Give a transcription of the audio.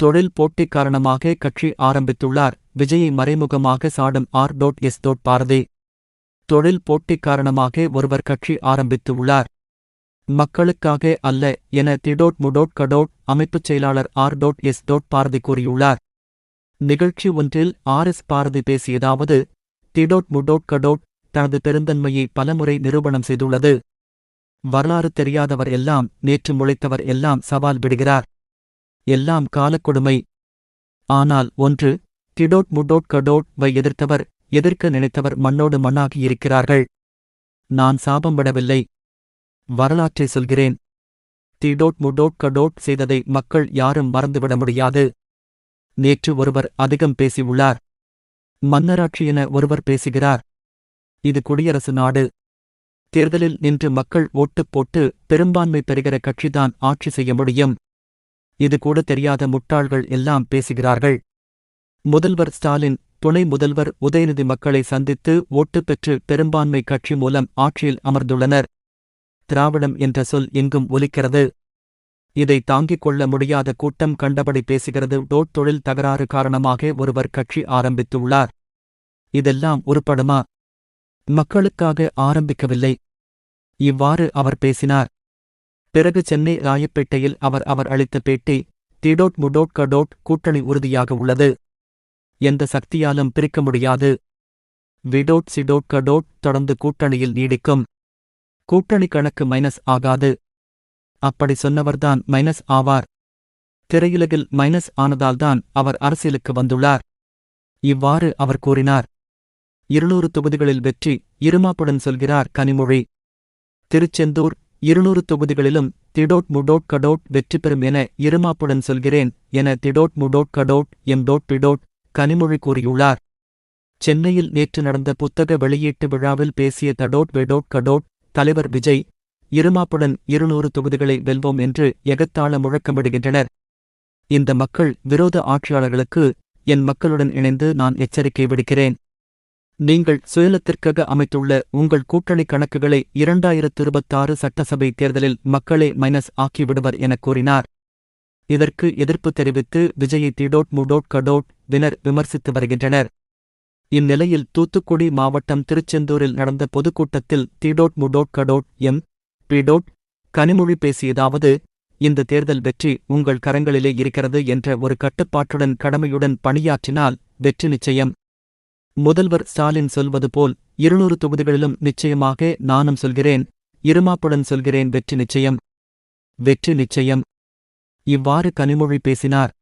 தொழில் போட்டி காரணமாக கட்சி ஆரம்பித்துள்ளார். விஜயை மறைமுகமாக சாடும் R dot S dot Bharathi. தொழில் போட்டி காரணமாக ஒருவர் கட்சி ஆரம்பித்துள்ளார். மக்களுக்காக அல்ல என திடோட் முடோட் கடோட் அமைப்புச் செயலாளர் R dot S dot Bharathi கூறியுள்ளார். நிகழ்ச்சி ஒன்றில் ஆர் எஸ் பாரதி பேசியதாவது திடோட் முடோட் கடோட் தனது பெருந்தன்மையை பலமுறை நிரூபணம் செய்துள்ளது. வரலாறு தெரியாதவர் எல்லாம் நேற்று முளைத்தவர் எல்லாம் சவால் விடுகிறார். எல்லாம் காலக்கொடுமை. ஆனால் ஒன்று திடோட் முடோட் கடோட் வை எதிர்த்தவர் எதிர்க்க நினைத்தவர் மண்ணோடு மண்ணாகி இருக்கிறார்கள். நான் சாபம் விடவில்லை. வரலாற்றை சொல்கிறேன். திடோட் முடோட் கடோட் செய்ததை மக்கள் யாரும் மறந்துவிட முடியாது. நேற்று ஒருவர் அதிகம் பேசியுள்ளார். மன்னராட்சி என ஒருவர் பேசுகிறார். இது குடியரசு நாடு. தேர்தலில் நின்று மக்கள் ஓட்டுப் போட்டு பெரும்பான்மை பெறுகிற கட்சிதான் ஆட்சி செய்ய முடியும். இது கூட தெரியாத முட்டாள்கள் எல்லாம் பேசுகிறார்கள். முதல்வர் ஸ்டாலின் துணை முதல்வர் உதயநிதி மக்களை சந்தித்து ஓட்டு பெற்று பெரும்பான்மை கட்சி மூலம் ஆட்சியில் அமர்ந்துள்ளனர். திராவிடம் என்ற சொல் எங்கும் ஒலிக்கிறது. இதை தாங்கிக் கொள்ள முடியாத கூட்டம் கண்டபடி பேசுகிறது. டோட் தொழில் தகராறு காரணமாக ஒருவர் கட்சி ஆரம்பித்துள்ளார். இதெல்லாம் உருப்படுமா? மக்களுக்காக ஆரம்பிக்கவில்லை. இவ்வாறு அவர் பேசினார். பிறகு சென்னை ராயப்பேட்டையில் அவர் அவர் அளித்த பேட்டி திடோட் முடோட் கடோட் கூட்டணி உறுதியாக உள்ளது. எந்த சக்தியாலும் பிரிக்க முடியாது. விடோட் சிடோட் கடோட் தொடர்ந்து கூட்டணியில் நீடிக்கும். கூட்டணி கணக்கு மைனஸ் ஆகாது. அப்படி சொன்னவர்தான் மைனஸ் ஆவார். திரையுலகில் மைனஸ் ஆனதால்தான் அவர் அரசியலுக்கு வந்துள்ளார். இவ்வாறு அவர் கூறினார். இருநூறு தொகுதிகளில் வெற்றி இருமாப்புடன் சொல்கிறார் கனிமொழி. திருச்செந்தூர் இருநூறு தொகுதிகளிலும் திடோட் முடோட் கடோட் வெற்றி பெறும் என இருமாப்புடன் சொல்கிறேன் என திடோட் முடோட் கடோட் எம் டோட் பிடோட் கனிமொழி கூறியுள்ளார். சென்னையில் நேற்று நடந்த புத்தக வெளியீட்டு விழாவில் பேசிய தடோட் வெடோட் கடோட் தலைவர் விஜய் இருமாப்புடன் இருநூறு தொகுதிகளை வெல்வோம் என்று எகத்தாள முழக்கமிடுகின்றனர். இந்த மக்கள் விரோத ஆட்சியாளர்களுக்கு என் மக்களுடன் இணைந்து நான் எச்சரிக்கை விடுக்கிறேன். நீங்கள் சுயலத்திற்காக அமைத்துள்ள உங்கள் கூட்டணி கணக்குகளை இரண்டாயிரத்து இருபத்தாறு சட்டசபை தேர்தலில் மக்களே மைனஸ் ஆக்கிவிடுவர் எனக் கூறினார். இதற்கு எதிர்ப்பு தெரிவித்து விஜயை திடோட் முடோட் கடோட் வினர் விமர்சித்து வருகின்றனர். இந்நிலையில் தூத்துக்குடி மாவட்டம் திருச்செந்தூரில் நடந்த பொதுக்கூட்டத்தில் திடோட் முடோட் கடோட் எம் பிடோட் கனிமொழி பேசியதாவது இந்த தேர்தல் வெற்றி உங்கள் கரங்களிலே இருக்கிறது என்ற ஒரு கட்டுப்பாட்டுடன் கடமையுடன் பணியாற்றினால் வெற்றி நிச்சயம். முதல்வர் ஸ்டாலின் சொல்வது போல் இருநூறு தொகுதிகளிலும் நிச்சயமாக நானும் சொல்கிறேன் இருமாப்புடன் சொல்கிறேன் வெற்றி நிச்சயம். வெற்றி நிச்சயம். இவ்வாறு கனிமொழி பேசினார்.